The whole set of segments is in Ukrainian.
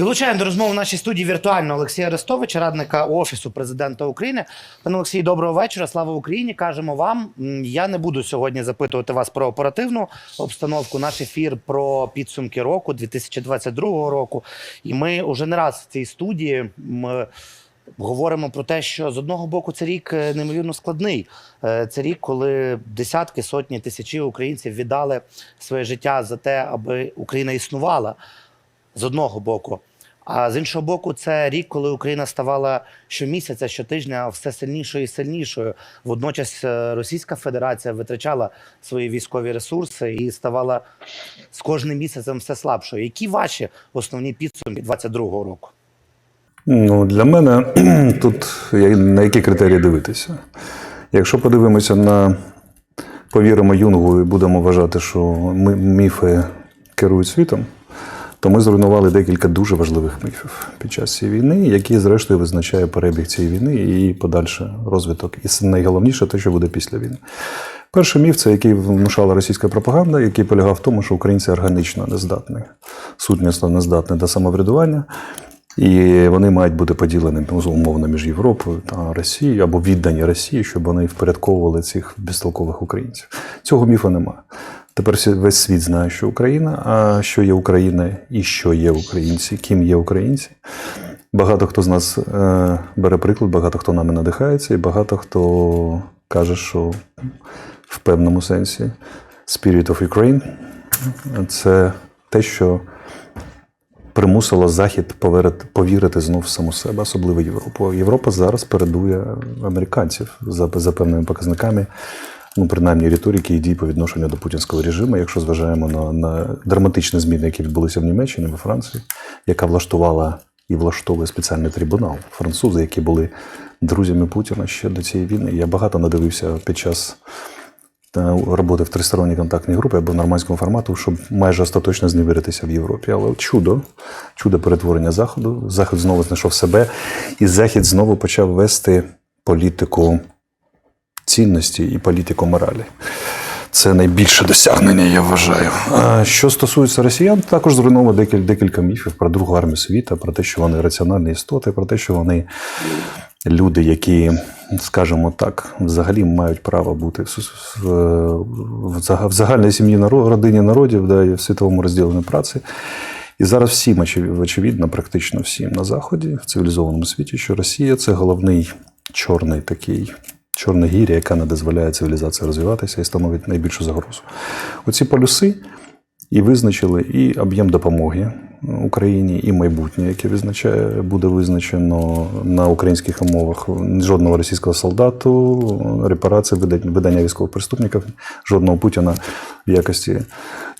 Долучаємо до розмови в нашій студії віртуально Олексія Арестовича, радника Офісу президента України. Пане Олексій, доброго вечора. Слава Україні! Кажемо вам. Я не буду сьогодні запитувати вас про оперативну обстановку. Наш ефір про підсумки року 2022 року. І ми уже не раз в цій студії. м, Говоримо про те, що з одного боку це рік е, неймовірно складний. Е, Це рік, коли десятки, сотні, тисячі українців віддали своє життя за те, аби Україна існувала з одного боку. А з іншого боку, це рік, коли Україна ставала щомісяця, щотижня все сильнішою і сильнішою. Водночас е, Російська Федерація витрачала свої військові ресурси і ставала з кожним місяцем все слабшою. Які ваші основні підсумки 2022 року? Ну, для мене тут на які критерії дивитися. Якщо подивимося на повіримо Юнгу і будемо вважати, що ми, міфи керують світом, то ми зруйнували декілька дуже важливих міфів під час цієї війни, які, зрештою, визначає перебіг цієї війни і її подальший розвиток. І найголовніше те, що буде після війни. Перший міф це який внушала російська пропаганда, який полягав в тому, що українці органічно нездатні, сутнісно нездатні до самоврядування. І вони мають бути поділені ну, умовно між Європою та Росією або віддані Росії, щоб вони впорядковували цих безтолкових українців. Цього міфу немає. Тепер весь світ знає, що Україна, а що є Україна і що є українці, ким є українці. Багато хто з нас е, бере приклад, багато хто нами надихається, і багато хто каже, що в певному сенсі Spirit of Ukraine це те, що примусило Захід повірити, знов в саму себе, особливо Європу. Європа зараз передує американців за, за певними показниками, ну принаймні риторики і дій по відношенню до путінського режиму, якщо зважаємо на, на драматичні зміни, які відбулися в Німеччині, во Франції, яка влаштувала і влаштовує спеціальний трибунал. Французи, які були друзями Путіна ще до цієї війни. Я багато надивився під час роботи в тристоронній контактній групі або в нормандському формату, щоб майже остаточно зневіритися в Європі. Але чудо, чудо перетворення Заходу. Захід знову знайшов себе, і Захід знову почав вести політику цінності і політику моралі. Це найбільше досягнення, я вважаю. Що стосується росіян, також зруйновано декілька, декілька міфів про Другу армію світу, про те, що вони раціональні істоти, про те, що вони люди, які, скажімо так, взагалі мають право бути в, в, в загальній сім'ї наро- родині народів, да, в світовому розділенні праці. І зараз всім очевидно, практично всім на Заході, в цивілізованому світі, що Росія це головний чорний такий. Чорна гіря, яка не дозволяє цивілізації розвиватися і становить найбільшу загрозу. Оці полюси і визначили і об'єм допомоги Україні, і майбутнє, яке визначає, буде визначено на українських умовах. Жодного російського солдату, репарації, видання військових преступників, жодного Путіна в якості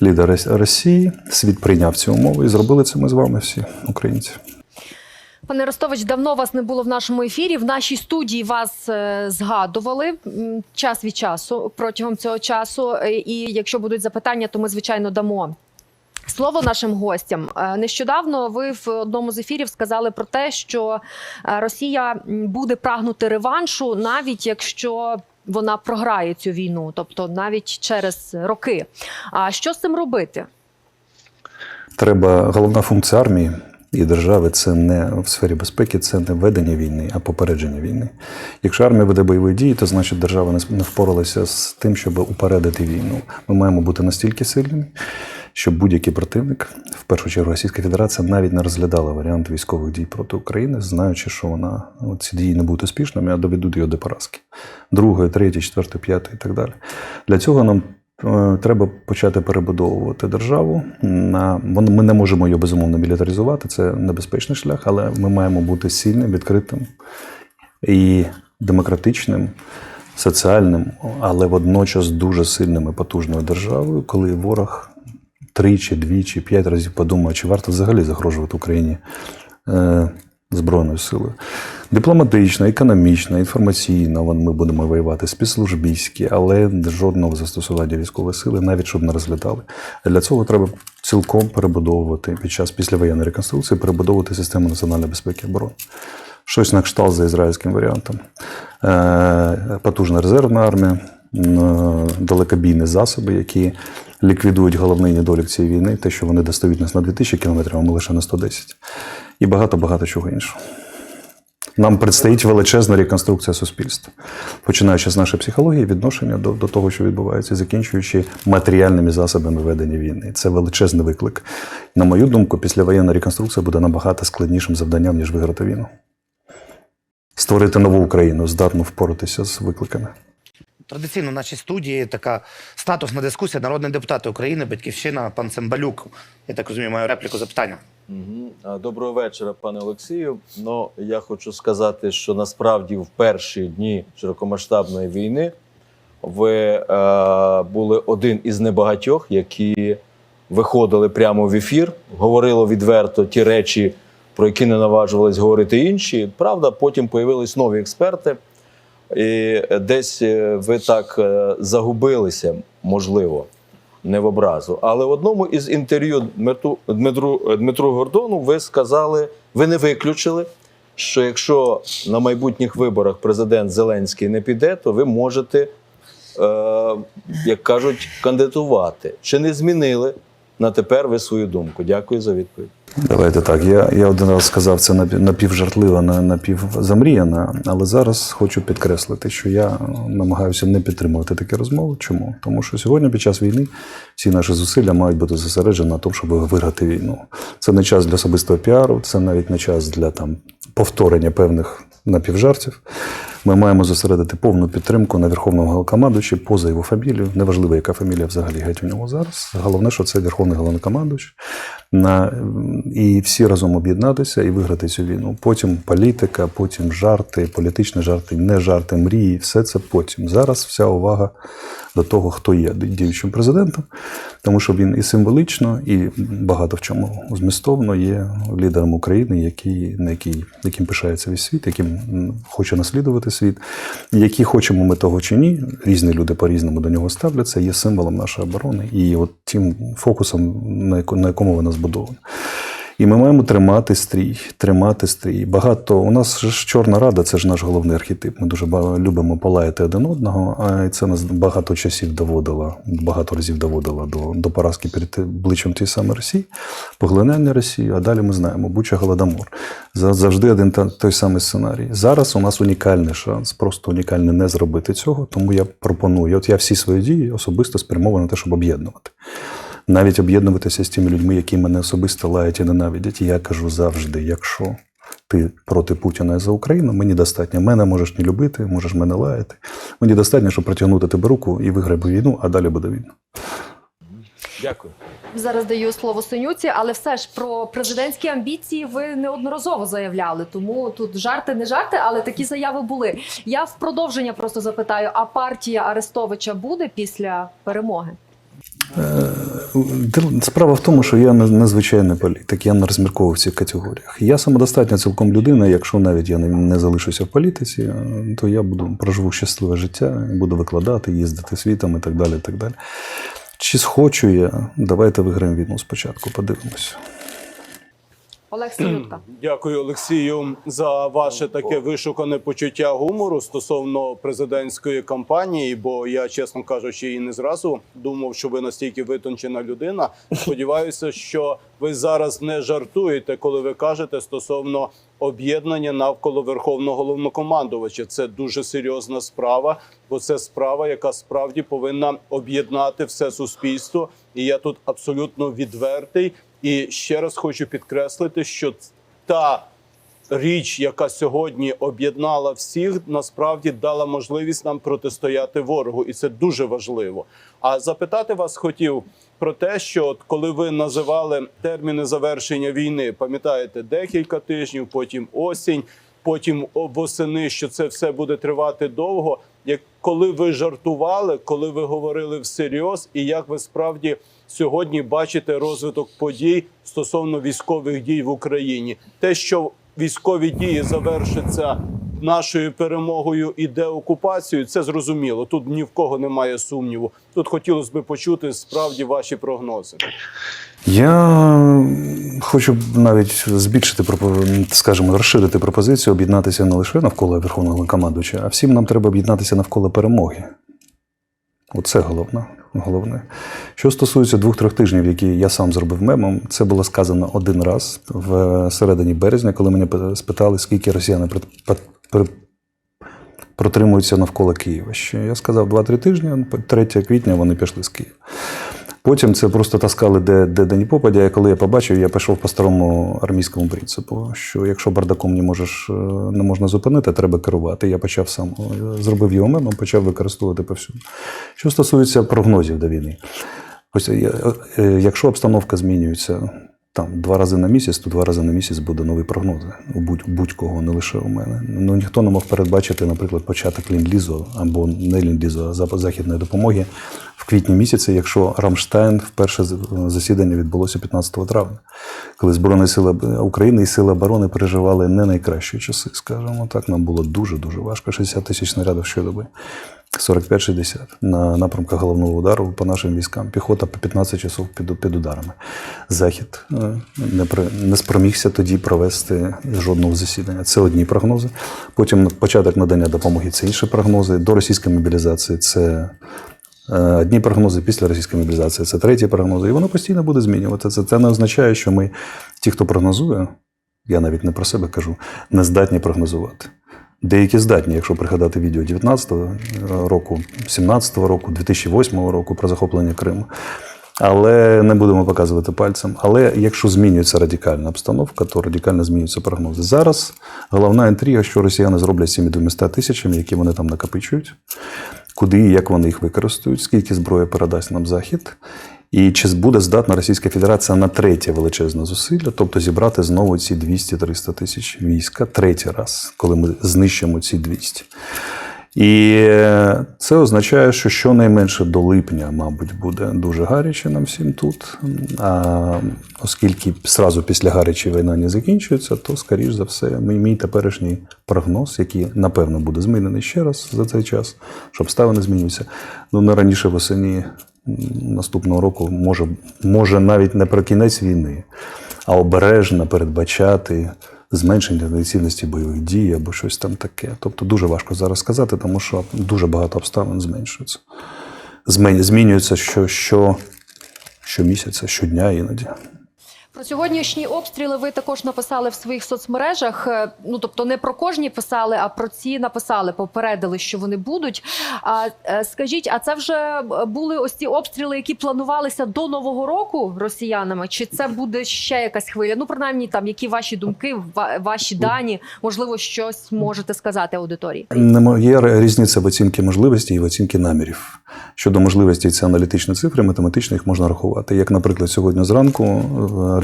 лідера Росії. Світ прийняв ці умови і зробили це ми з вами всі, українці. Пане Ростович, давно вас не було в нашому ефірі. В нашій студії вас е, згадували час від часу протягом цього часу. Е, І якщо будуть запитання, то ми звичайно дамо. Слово нашим гостям Е, нещодавно ви в одному з ефірів сказали про те, що Росія буде прагнути реваншу, навіть якщо вона програє цю війну, тобто навіть через роки. А що з цим робити? Треба головна функція армії і держави це не в сфері безпеки, це не ведення війни, а попередження війни. Якщо армія веде бойові дії, то значить держава не впоралася з тим, щоб упередити війну. Ми маємо бути настільки сильними, щоб будь-який противник, в першу чергу Російська Федерація, навіть не розглядала варіант військових дій проти України, знаючи, що вона ці дії не будуть успішними, а доведуть його до поразки. Другої, третьої, четвертої, п'ятої і так далі. Для цього нам Треба почати перебудовувати державу. Ми не можемо її безумовно мілітаризувати. Це небезпечний шлях, але ми маємо бути сильним, відкритим і демократичним, соціальним, але водночас дуже сильним і потужною державою, коли ворог тричі, двічі, п'ять разів подумає, чи варто взагалі загрожувати Україні е, збройною силою. Дипломатично, економічно, інформаційно ми будемо воювати спецслужбійські, але жодного застосування військової сили, навіть щоб не розглядали. Для цього треба цілком перебудовувати під час післявоєнної реконструкції, перебудовувати систему національної безпеки і оборони. Щось на кшталт за ізраїльським варіантом. Е, Потужна резервна армія, м, далекобійні засоби, які ліквідують головний недолік цієї війни, те, що вони достають нас на 2000 кілометрів, а ми лише на 110. І багато-багато чого іншого. Нам предстоїть величезна реконструкція суспільства, починаючи з нашої психології, відношення до, до того, що відбувається, закінчуючи матеріальними засобами ведення війни. Це величезний виклик. На мою думку, післявоєнна реконструкція буде набагато складнішим завданням, ніж виграти війну. Створити нову Україну, здатну впоратися з викликами. Традиційно в нашій студії така статусна дискусія. Народний депутат України, батьківщина, пан Цимбалюк. Я так розумію, маю репліку запитання. А, Доброго вечора, пане Олексію. Ну я хочу сказати, що насправді в перші дні широкомасштабної війни ви е, були один із небагатьох, які виходили прямо в ефір, говорили відверто ті речі, про які не наважувались говорити інші. Правда, потім появились нові експерти. І десь е, ви так е, загубилися, можливо, не в образу. Але в одному із інтерв'ю Дмитру, Дмитру, Дмитру Гордону ви сказали, ви не виключили, що якщо на майбутніх виборах президент Зеленський не піде, то ви можете, е, як кажуть, кандидатувати. Чи не змінили на тепер ви свою думку? Дякую за відповідь. Давайте так. Я, я один раз сказав це напів- напівжартливо, на- напівзамріяно, але зараз хочу підкреслити, що я намагаюся не підтримувати такі розмови. Чому? Тому що сьогодні, під час війни, всі наші зусилля мають бути зосереджені на тому, щоб виграти війну. Це не час для особистого піару, це навіть не час для там повторення певних напівжартів. Ми маємо зосередити повну підтримку на верховному головнокомандуючі поза його фамілію. Неважливо, яка фамілія взагалі геть у нього зараз. Головне, що це верховний головнокомандуючий. На, і всі разом об'єднатися і виграти цю війну. Потім політика, потім жарти, політичні жарти, не жарти, мрії. Все це потім. Зараз вся увага до того, хто є діючим президентом, тому що він і символічно, і багато в чому змістовно є лідером України, який, на який, яким пишається весь світ, яким хоче наслідувати світ. Які хочемо ми того чи ні, різні люди по-різному до нього ставляться, є символом нашої оборони і от тим фокусом, на якому вона збудована. І ми маємо тримати стрій, тримати стрій. Багато у нас ж Чорна Рада, це ж наш головний архетип. Ми дуже любимо полаяти один одного, а це нас багато часів доводило, багато разів доводило до, до поразки перед обличчям тієї самої Росії, поглинання Росії. А далі ми знаємо Буча Голодомор. За- Завжди один та той самий сценарій. Зараз у нас унікальний шанс, просто унікальний не зробити цього. Тому я пропоную. От я всі свої дії особисто спрямований на те, щоб об'єднувати навіть об'єднуватися з тими людьми, які мене особисто лають і ненавидять. Я кажу завжди: якщо ти проти Путіна і за Україну, мені достатньо. Мене можеш не любити, можеш мене лаяти. Мені достатньо, щоб протягнути тебе руку і виграти війну, а далі буде війна. Дякую. Зараз даю слово Синюці, але все ж про президентські амбіції ви неодноразово заявляли. Тому тут жарти не жарти, але такі заяви були. Я в продовження просто запитаю: а партія Арестовича буде після перемоги? Дил- Справа в тому, що я незвичайний політик, я не розмірковував в цих категоріях. Я самодостатня цілком людина, якщо навіть я не, залишуся в політиці, е, то я буду проживу щасливе життя, буду викладати, їздити світом і так далі. І так далі. Чи схочу я? Давайте виграємо війну спочатку, подивимося. Олег Синютка. Дякую, Олексію, за ваше таке вишукане почуття гумору стосовно президентської кампанії. Бо я, чесно кажучи, і не зразу думав, що ви настільки витончена людина. Сподіваюся, що ви зараз не жартуєте, коли ви кажете стосовно об'єднання навколо верховного головнокомандувача. Це дуже серйозна справа, бо це справа, яка справді повинна об'єднати все суспільство. І я тут абсолютно відвертий. І ще раз хочу підкреслити, що та річ, яка сьогодні об'єднала всіх, насправді дала можливість нам протистояти ворогу, і це дуже важливо. А запитати вас хотів про те, що от коли ви називали терміни завершення війни, пам'ятаєте, декілька тижнів, потім осінь, потім восени, що це все буде тривати довго. Як коли ви жартували, коли ви говорили всерйоз, і як ви справді сьогодні бачите розвиток подій стосовно військових дій в Україні, те, що військові дії завершаться нашою перемогою і деокупацією, це зрозуміло. Тут ні в кого немає сумніву. Тут хотілося б почути справді ваші прогнози. Я хочу навіть збільшити скажімо, розширити пропозицію, об'єднатися не лише навколо верховного командуюча, а всім нам треба об'єднатися навколо перемоги. Оце головне. головне. Що стосується двох-трьох тижнів, які я сам зробив мемом, це було сказано один раз в середині березня, коли мене спитали, скільки росіяни протримуються навколо Києва. Ще я сказав 2-3 тижні, 3 квітня вони пішли з Києва. Потім це просто таскали де, де, де ні попадя. Коли я побачив, я пішов по старому армійському принципу, що якщо бардаком не можеш е, не можна зупинити, треба керувати. Я почав сам е, зробив його мемом, почав використовувати повсюди. Що стосується прогнозів до війни, ось е, якщо обстановка змінюється там два рази на місяць, то два рази на місяць буде нові прогнози у будь- будь-кого, не лише у мене. Ну ніхто не мог передбачити, наприклад, початок ліндлізу або не ліндлізу, а західної допомоги в квітні місяці, якщо Рамштайн вперше засідання відбулося 15 травня, коли Збройні сили України і Сили оборони переживали не найкращі часи, скажімо так. Нам було дуже дуже важко. 60 тисяч снарядів щодоби. 45-60 на напрямках головного удару по нашим військам. Піхота по 15 часов під, під ударами. Захід е, не, при, не спромігся тоді провести жодного засідання. Це одні прогнози. Потім початок надання допомоги це інші прогнози. До російської мобілізації це е, одні прогнози, після російської мобілізації це треті прогнози. І воно постійно буде змінюватися. Це не означає, що ми, ті, хто прогнозує, я навіть не про себе кажу, не здатні прогнозувати. Деякі здатні, якщо пригадати відео 19-го року, 17-го року, 2008 року про захоплення Криму. Але не будемо показувати пальцем. Але якщо змінюється радикальна обстановка, то радикально змінюються прогнози. Зараз головна інтрига, що росіяни зроблять з цими 200 тисячами, які вони там накопичують, куди і як вони їх використають, скільки зброї передасть нам Захід, і чи буде здатна Російська Федерація на третє величезне зусилля, тобто зібрати знову ці 200-300 тисяч війська третій раз, коли ми знищимо ці 200. І е, це означає, що щонайменше до липня, мабуть, буде дуже гаряче нам всім тут. А оскільки сразу після гарячі війна не закінчується, то, скоріш за все, мій, теперішній прогноз, який напевно буде змінений ще раз за цей час, що обставини змінюються. Ну не раніше восені наступного року, може, може навіть не про кінець війни, а обережно передбачати зменшення інтенсивності бойових дій або щось там таке. Тобто дуже важко зараз сказати, тому що дуже багато обставин зменшується. Змінюється що, що, щомісяця, щодня іноді. Про сьогоднішні обстріли ви також написали в своїх соцмережах. Е, Ну тобто не про кожні писали, а про ці написали, попередили, що вони будуть. А е, скажіть, а це вже е, були ось ці обстріли, які планувалися до нового року росіянами? Чи це буде ще якась хвиля? Ну принаймні, там які ваші думки, ваші дані, можливо, щось можете сказати аудиторії. Є різниця в оцінці можливостей і в оцінці намірів. Щодо можливостей, це аналітичні цифри, математично їх можна рахувати. Як, наприклад, сьогодні зранку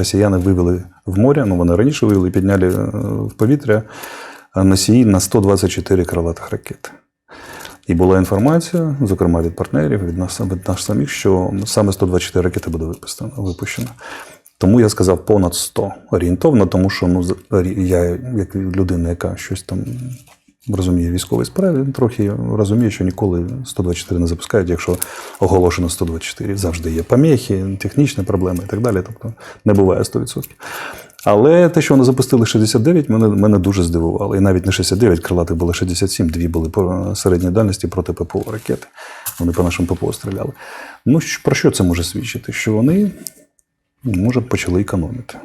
росіяни вивели в море, ну вони раніше вивели, підняли е, в повітря носії на 124 крилатих ракети. І була інформація, зокрема від партнерів, від нас, від нас самих, що саме 124 ракети буде випустено- випущено. Тому я сказав понад 100 орієнтовно, тому що ну, я, як людина, яка щось там розуміє військовій справі, трохи розумію, що ніколи 124 не запускають, якщо оголошено 124. Завжди є помехи, технічні проблеми і так далі. Тобто не буває 100%. Але те, що вони запустили 69, мене, мене дуже здивувало. І навіть не 69, крилатих було 67, дві були по середній дальності проти ППО ракети. Вони по нашому ППО стріляли. Ну, про що це може свідчити? Що вони, може, почали економити.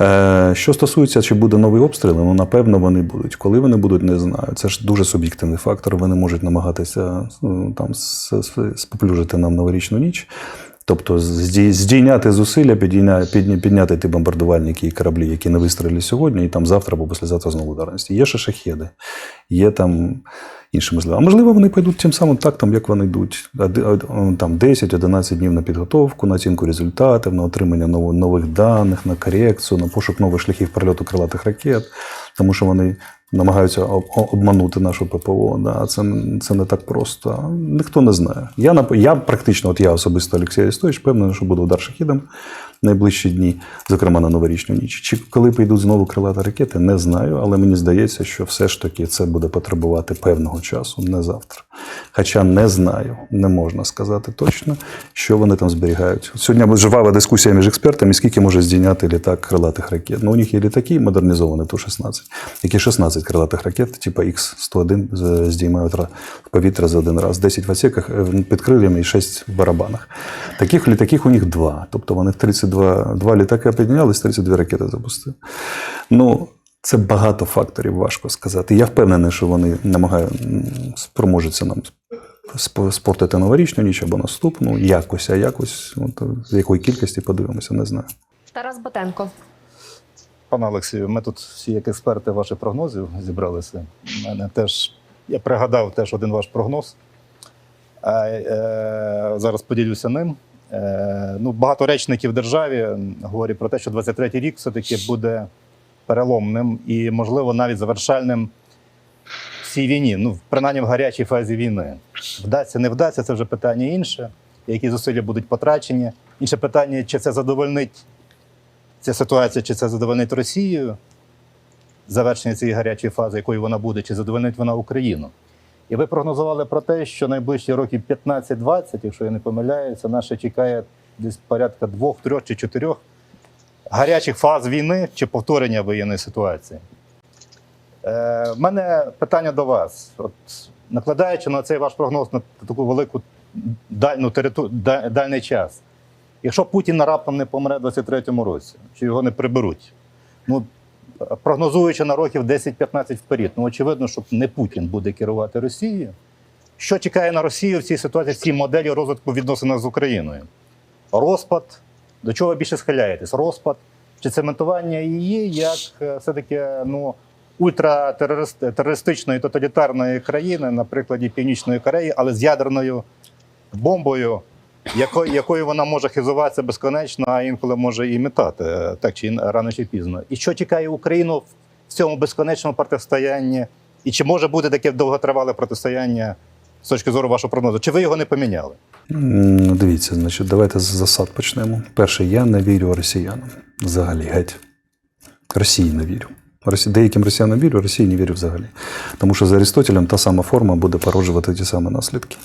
Е, Що стосується, чи буде новий обстріл, ну напевно вони будуть. Коли вони будуть, не знаю. Це ж дуже суб'єктивний фактор. Вони можуть намагатися ну, там споплюжити нам новорічну ніч. Тобто здійняти зусилля, підійня, підняти ті бомбардувальники і кораблі, які не вистрілили сьогодні, і там завтра або післязавтра знову ударності. Є ще шахеди, є там інші можливо. А можливо, вони пойдуть тим самим тактом, як вони йдуть. Там 10-11 днів на підготовку, на оцінку результатів, на отримання нових даних, на корекцію, на пошук нових шляхів прильоту крилатих ракет, тому що вони намагаються обманути нашу ППО. Да. Це, це не так просто. Ніхто не знає. Я, я практично, от я особисто Олексій Арестович, певний, що буде удар шахідом. Найближчі дні, зокрема на новорічну ніч. Чи коли прийдуть знову крилаті ракети, не знаю, але мені здається, що все ж таки це буде потребувати певного часу, не завтра. Хоча не знаю, не можна сказати точно, що вони там зберігають. Сьогодні жвава дискусія між експертами, скільки може здійняти літак крилатих ракет. Ну, у них є літаки модернізовані Ту-16, які 16 крилатих ракет, типу Х-101, з- здіймають в повітря за один раз. 10 в отсеках е, під криллями і 6 в барабанах. Таких літаків у них два. Тобто вони в 32 два літаки піднялись, 32 ракети запустили. Ну, це багато факторів, важко сказати. Я впевнений, що вони намагають м, спроможуться нам спортити новорічну ніч або наступну, якось, а якось, от, з якої кількості подивимося, не знаю. Тарас Батенко. Пане Олексію, ми тут всі, як експерти ваших прогнозів, зібралися. У мене теж я пригадав теж один ваш прогноз. А, е, зараз поділюся ним. Е, ну, багато речників в державі говорять про те, що 23-й рік все-таки буде переломним і, можливо, навіть завершальним в цій війні. Ну, принаймні в гарячій фазі війни. Вдасться, не вдасться, це вже питання інше. Які зусилля будуть потрачені. Інше питання, чи це задовольнить ця ситуація, чи це задовольнить Росію, завершення цієї гарячої фази, якою вона буде, чи задовольнить вона Україну. І ви прогнозували про те, що найближчі років 15-20, якщо я не помиляюся, нас ще чекає десь порядка двох, трьох чи чотирьох гарячих фаз війни чи повторення воєнної ситуації. Е, в мене питання до вас. От, накладаючи на цей ваш прогноз на таку велику дальну териту... да- дальний час, Якщо Путін раптом не помре в 23-му році, чи його не приберуть, ну прогнозуючи на років 10-15 вперед, ну очевидно, що не Путін буде керувати Росією. Що чекає на Росію в цій ситуації, в цій моделі розвитку відносин з Україною? Розпад. До чого ви більше схиляєтесь? Розпад чи цементування її як е, все-таки ну, ультратерористичної тоталітарної країни, на прикладі Північної Кореї, але з ядерною бомбою, якою, якою вона може хизуватися безконечно, а інколи може і метати, е, так чи рано чи пізно. І що чекає Україну в цьому безконечному протистоянні? І чи може бути таке довготривале протистояння з точки зору вашого прогнозу? Чи ви його не поміняли? Ну, дивіться, значить, давайте з засад почнемо. Перше, я не вірю росіянам. Взагалі, геть. Росії не вірю. Деяким росіянам вірю, Росії не вірю взагалі. Тому що за Арістотелем та сама форма буде породжувати ті самі наслідки.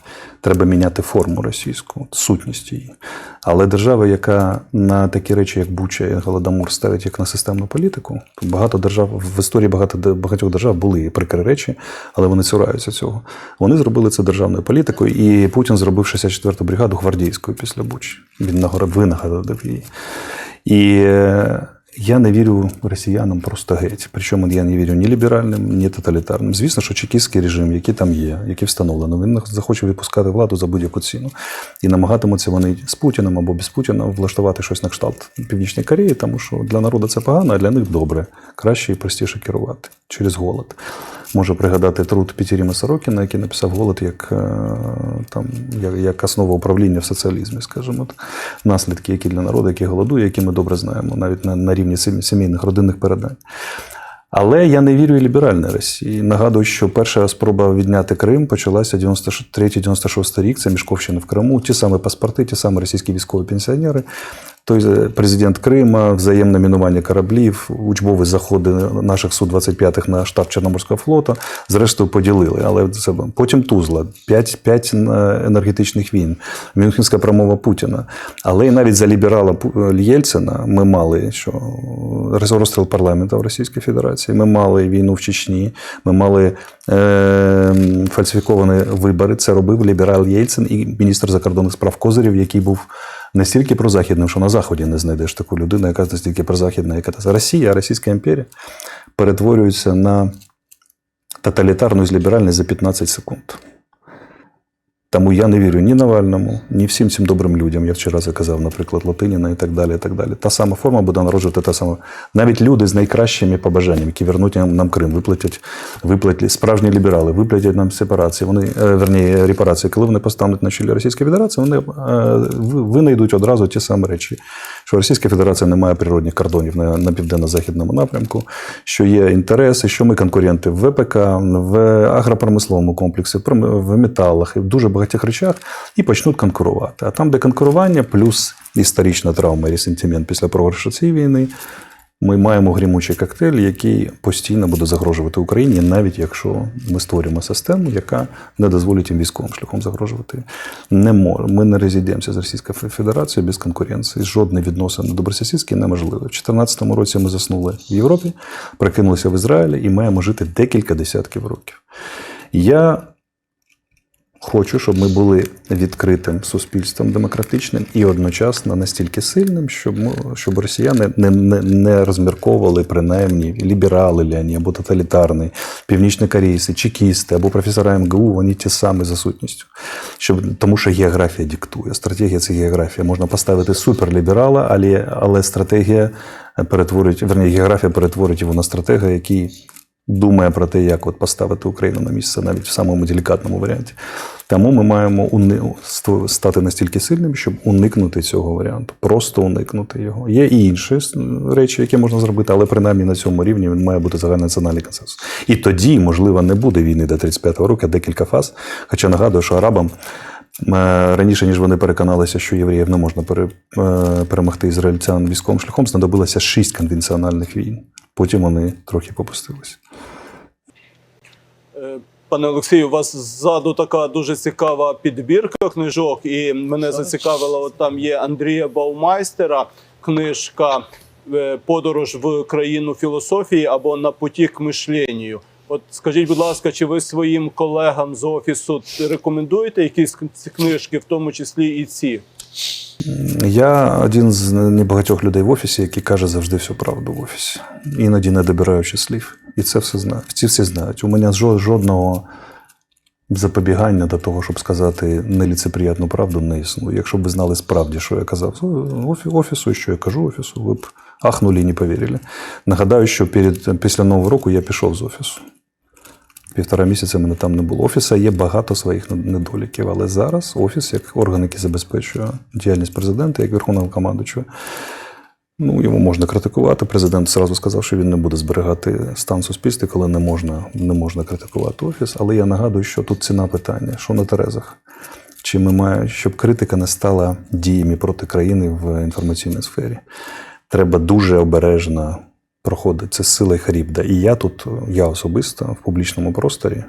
Треба міняти форму російську, сутність її. Але держава, яка на такі речі, як Буча і Голодомор, ставить як на системну політику, багато держав в історії багато багатьох держав були прикри речі, але вони цураються цього. Вони зробили це державною політикою, і Путін зробив 64-ту бригаду гвардійською після Бучі. Він нагород винагородив її. І е, я не вірю росіянам просто геть. Причому я не вірю ні ліберальним, ні тоталітарним. Звісно, що чекістський режим, який там є, який встановлено, він захоче відпускати владу за будь-яку ціну. І намагатимуться вони з Путіним або без Путіна влаштувати щось на кшталт Північної Кореї, тому що для народу це погано, а для них добре. Краще і простіше керувати через голод. Можу пригадати труд Пітіріма Сорокіна, який написав голод як, е, там, як, основа управління в соціалізмі, скажімо, так. наслідки, які для народу, який голодує, які ми добре знаємо, навіть на, на рівні сімейних родинних передань. Але я не вірю і ліберальній Росії. Нагадую, що перша спроба відняти Крим почалася 93-96 рік. Це Мішковщина в Криму. Ті самі паспорти, ті самі російські військові пенсіонери. Той президент Крима, взаємне мінування кораблів, учбові заходи наших Су-25 на штаб Чорноморського флоту. Зрештою поділили. Але це потім Тузла, п'ять, п'ять е, енергетичних війн, Мюнхенська промова Путіна. Але і навіть за ліберала Пу- Єльцина ми мали що розстріл парламенту в Російській Федерації. Ми мали війну в Чечні, ми мали е, фальсифіковані вибори. Це робив ліберал Єльцин і міністр закордонних справ Козирів, який був настільки прозахідним, що на Заході не знайдеш таку людину, яка настільки прозахідна, яка Росія, Російська імперія перетворюється на тоталітарну з ліберальність за 15 секунд. Тому я не вірю ні Навальному, ні всім цим добрим людям. Я вчора заказав, наприклад, Латиніна і так далі. і так далі. Та сама форма буде народжувати та сама. Навіть люди з найкращими побажаннями, які вернуть нам, Крим, виплатять, виплатять справжні ліберали, виплатять нам сепарації. Вони е, верні репарації. Коли вони постануть на чолі Російської Федерації, вони е, винайдуть одразу ті самі речі, що Російська Федерація не має природних кордонів на, на південно-західному напрямку, що є інтереси, що ми конкуренти в ВПК, в агропромисловому комплексі, в металах і дуже багатьох речах, і почнуть конкурувати. А там, де конкурування, плюс історична травма і ресентимент після програшу цієї війни. Ми маємо грімучий коктейль, який постійно буде загрожувати Україні, навіть якщо ми створюємо систему, яка не дозволить їм військовим шляхом загрожувати. Не може. Ми не резидемося з Російською Федерацією без конкуренції. Жодні відносини добросусідські неможливі. У 2014 році ми заснули в Європі, прокинулися в Ізраїлі і маємо жити декілька десятків років. Я Хочу, щоб ми були відкритим суспільством демократичним і одночасно настільки сильним, щоб ми, щоб росіяни не, не, не розмірковували принаймні ліберали ли вони, або тоталітарні, північнокорейці, чекісти або професора МГУ, вони ті самі за сутністю. Щоб, тому що географія диктує. Стратегія це географія. Можна поставити суперліберала, але, але стратегія перетворить, верні, географія перетворить його на стратега, який думає про те, як от поставити Україну на місце навіть в самому делікатному варіанті. Тому ми маємо уни- стати настільки сильним, щоб уникнути цього варіанту, просто уникнути його. Є і інші речі, які можна зробити, але принаймні на цьому рівні він має бути загальнонаціональний консенсус. І тоді, можливо, не буде війни до 35-го року, декілька фаз. Хоча нагадую, що арабам. Е, Раніше ніж вони переконалися, що євреїв не можна пере- е, перемогти ізраїльтян військовим шляхом, знадобилося шість конвенціональних війн. Потім вони трохи попустилися. Е, Пане Олексію, у вас ззаду така дуже цікава підбірка книжок, і мене зацікавило, от там є Андрія Баумайстера, книжка Подорож в країну філософії або на путі к мишленню. От скажіть, будь ласка, чи ви своїм колегам з офісу рекомендуєте якісь книжки, в тому числі і ці? Я один з небагатьох людей в офісі, який каже завжди всю правду в офісі, іноді не добираючи слів. І це все знають. Ці всі знають. У мене жодного запобігання до того, щоб сказати неліцеприятну правду, не існує. Якщо б ви знали справді, що я казав офісу, що я кажу офісу, ви б ахнули і не повірили. Нагадаю, що перед, після Нового року я пішов з офісу. Півтора місяця мене там не було. Офіса є багато своїх недоліків, але зараз офіс, як орган, який забезпечує діяльність президента, як верховного командуючого, ну йому можна критикувати. Президент зразу сказав, що він не буде зберігати стан суспільства, коли не можна, не можна критикувати офіс. Але я нагадую, що тут ціна питання, що на Терезах. Чи ми маємо, щоб критика не стала діями проти країни в інформаційній сфері? Треба дуже обережно проходити. Це сила і харібда. І я тут, я особисто в публічному просторі,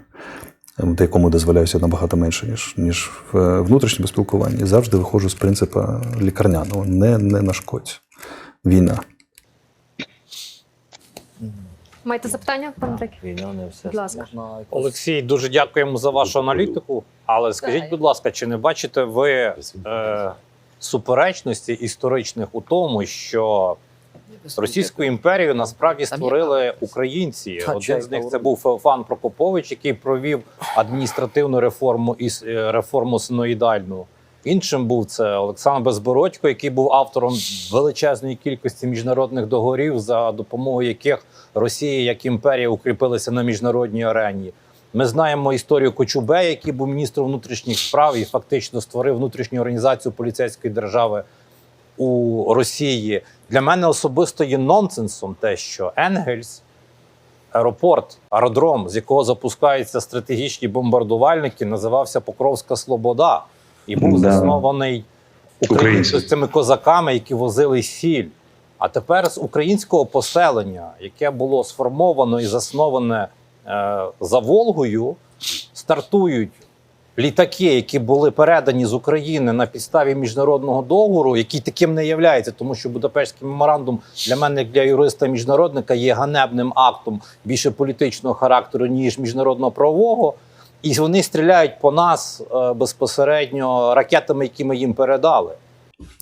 в якому дозволяюся набагато менше, ніж, ніж в е, внутрішньому спілкуванні, завжди виходжу з принципу лікарняного. Не, не нашкодь. Війна. Маєте запитання, пане Андрій? Війна не все. Будь ласка. Олексій, дуже дякуємо за вашу аналітику. Але скажіть, будь ласка, чи не бачите ви е, суперечності історичних у тому, що Російську імперію насправді створили українці? Один з них це був Феофан Прокопович, який провів адміністративну реформу і е, реформу синоїдальну. Іншим був це Олександр Безбородько, який був автором величезної кількості міжнародних договорів, за допомогою яких Росія як імперія укріпилася на міжнародній арені. Ми знаємо історію Кочубе, який був міністром внутрішніх справ і фактично створив внутрішню організацію поліцейської держави у Росії. Для мене особисто є нонсенсом те, що Енгельс, аеропорт, аеродром, з якого запускаються стратегічні бомбардувальники, називався Покровська Слобода і був Да. заснований українцями цими козаками, які возили сіль. А тепер з українського поселення, яке було сформовано і засноване е, за Волгою, стартують літаки, які були передані з України на підставі міжнародного договору, який таким не являється, тому що Будапештський меморандум для мене, як для юриста міжнародника, є ганебним актом більше політичного характеру, ніж міжнародного правового. І вони стріляють по нас е, безпосередньо ракетами, які ми їм передали.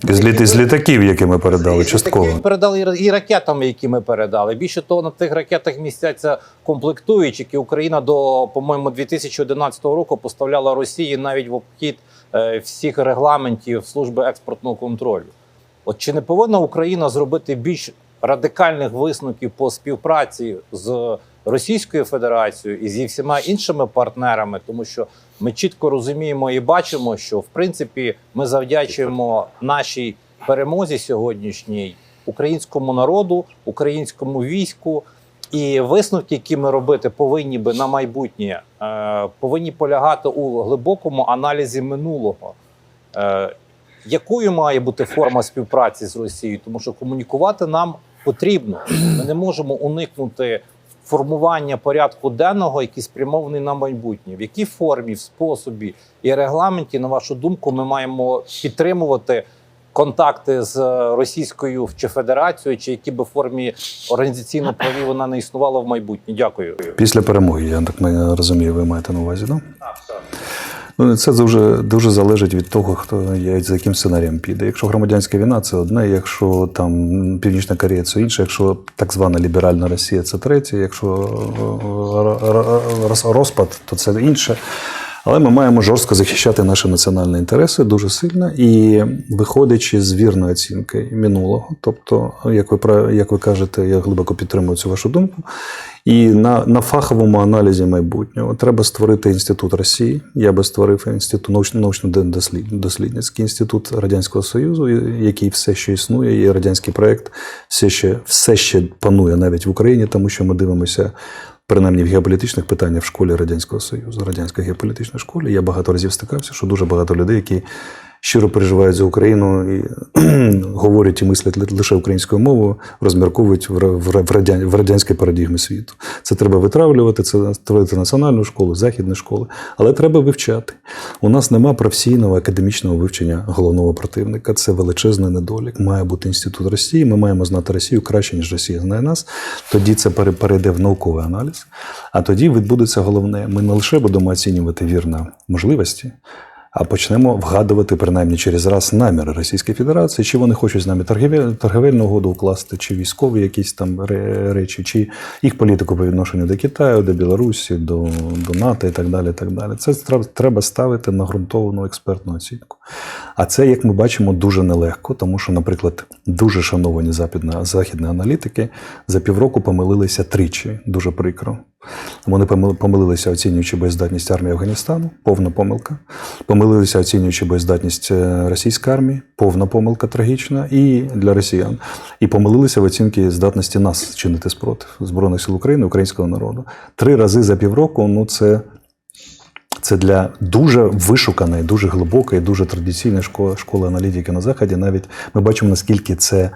З, літ, з літаків, які ми передали, частково. Такі передали і ракетами, які ми передали. Більше того, на тих ракетах містяться комплектуючі, які Україна до, по-моєму, 2011 року поставляла Росії навіть в обхід е, всіх регламентів служби експортного контролю. От чи не повинна Україна зробити більш радикальних висновків по співпраці з Російською Федерацією і зі всіма іншими партнерами, тому що ми чітко розуміємо і бачимо, що в принципі ми завдячуємо нашій перемозі сьогоднішній українському народу, українському війську. І висновки, які ми робити повинні би на майбутнє, е, повинні полягати у глибокому аналізі минулого. Е, якою має бути форма співпраці з Росією, тому що комунікувати нам потрібно. Ми не можемо уникнути формування порядку денного, який спрямований на майбутнє. В якій формі, в способі і регламенті, на вашу думку, ми маємо підтримувати контакти з Російською чи Федерацією, чи які би формі організаційно праві вона не існувала в майбутнє? Дякую. Після перемоги, я так розумію, ви маєте на увазі, так? Ну, це дуже, дуже залежить від того, хто я за яким сценарієм піде. Якщо громадянська війна, це одне, якщо там Північна Корея це інше, якщо так звана ліберальна Росія це третє, якщо е, роз- розпад, то це інше. Але ми маємо жорстко захищати наші національні інтереси дуже сильно і виходячи з вірної оцінки минулого. Тобто, як ви як ви кажете, я глибоко підтримую цю вашу думку. І на, на фаховому аналізі майбутнього треба створити інститут Росії. Я би створив інститут научно-дослідницький інститут Радянського Союзу, який все ще існує, і радянський проект все ще, все ще панує навіть в Україні, тому що ми дивимося. Принаймні в геополітичних питаннях в школі Радянського Союзу, радянської геополітичної школі. Я багато разів стикався, що дуже багато людей, які щиро переживають за Україну і говорять і мислять лише українською мовою, розмірковують в, ра- в, в, радян, в радянській парадігмі світу. Це треба витравлювати, це створити національну школу, західні школи, але треба вивчати. У нас нема професійного академічного вивчення головного противника. Це величезний недолік. Має бути інститут Росії. Ми маємо знати Росію краще, ніж Росія знає нас. Тоді це пере- перейде в науковий аналіз. А тоді відбудеться головне. Ми не лише будемо оцінювати вірно можливості, а почнемо вгадувати принаймні через раз наміри Російської Федерації, чи вони хочуть з нами торгівель, торговельну угоду укласти, чи військові якісь там речі, чи їх політику по відношенню до Китаю, до Білорусі, до, до НАТО і так далі. І так далі. Це треба ставити на ґрунтовану експертну оцінку. А це, як ми бачимо, дуже нелегко, тому що, наприклад, дуже шановані західні аналітики за півроку помилилися тричі, дуже прикро. Вони помил- помилилися, оцінюючи боєздатність армії Афганістану, повна помилка. Помилилися, оцінюючи боєздатність е, російської армії, повна помилка трагічна і для росіян. І помилилися в оцінці здатності нас чинити спротив Збройних сил України, українського народу. Три рази за півроку ну це. Це для дуже вишуканої, дуже глибокої, дуже традиційної школи, школи аналітики на Заході. Навіть ми бачимо, наскільки це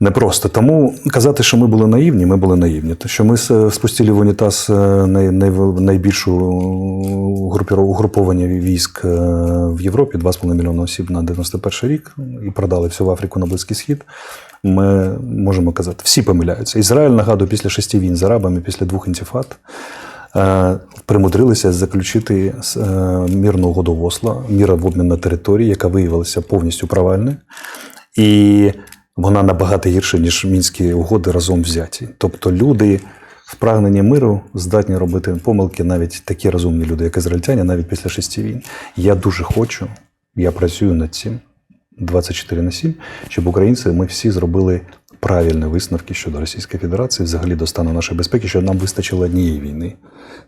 непросто. Тому казати, що ми були наївні, ми були наївні. Те, Що ми спустили в унітаз е, най, най, найбільшу угруповання військ е, в Європі, 2,5 мільйона осіб на 91 рік, і продали всю Африку на Близький Схід. Ми можемо казати, всі помиляються. Ізраїль, нагадую, після шести війн з арабами, після двох інтифад, е, примудрилися заключити е, мирну угоду в Осло, міра в обмін на території, яка виявилася повністю провальною. І вона набагато гірша, ніж мінські угоди разом взяті. Тобто люди в прагненні миру здатні робити помилки, навіть такі розумні люди, як ізраїльтяни, навіть після шести війн. Я дуже хочу, я працюю над цим 24 на 7, щоб українці ми всі зробили правильні висновки щодо Російської Федерації, взагалі до стану нашої безпеки, що нам вистачило однієї війни,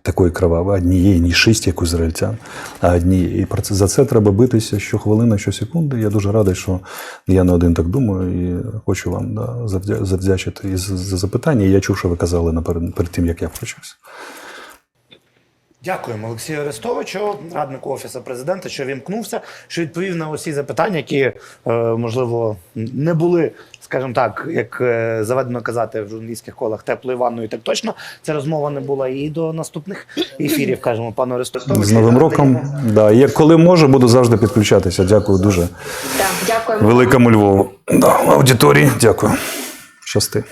такої кровавої, однієї, не шість, як у ізраїльтян, а однієї. І за це треба битися щохвилини, щосекунди. Я дуже радий, що я не один так думаю, і хочу вам да, завдячити за запитання. Я чув, що ви казали наперед перед тим, як я включився. Дякуємо Олексію Арестовичу, раднику офісу президента, що вімкнувся, що відповів на усі запитання, які е, можливо не були, скажімо так, як е, заведено казати в журналістських колах теплою ванною. Так точно ця розмова не була і до наступних ефірів. кажемо пану Арестовичу. З Новим роком. Да, я коли можу, буду завжди підключатися. Дякую дуже Так, дякуємо. великому Львову. Да, аудиторії. Дякую. Щасти.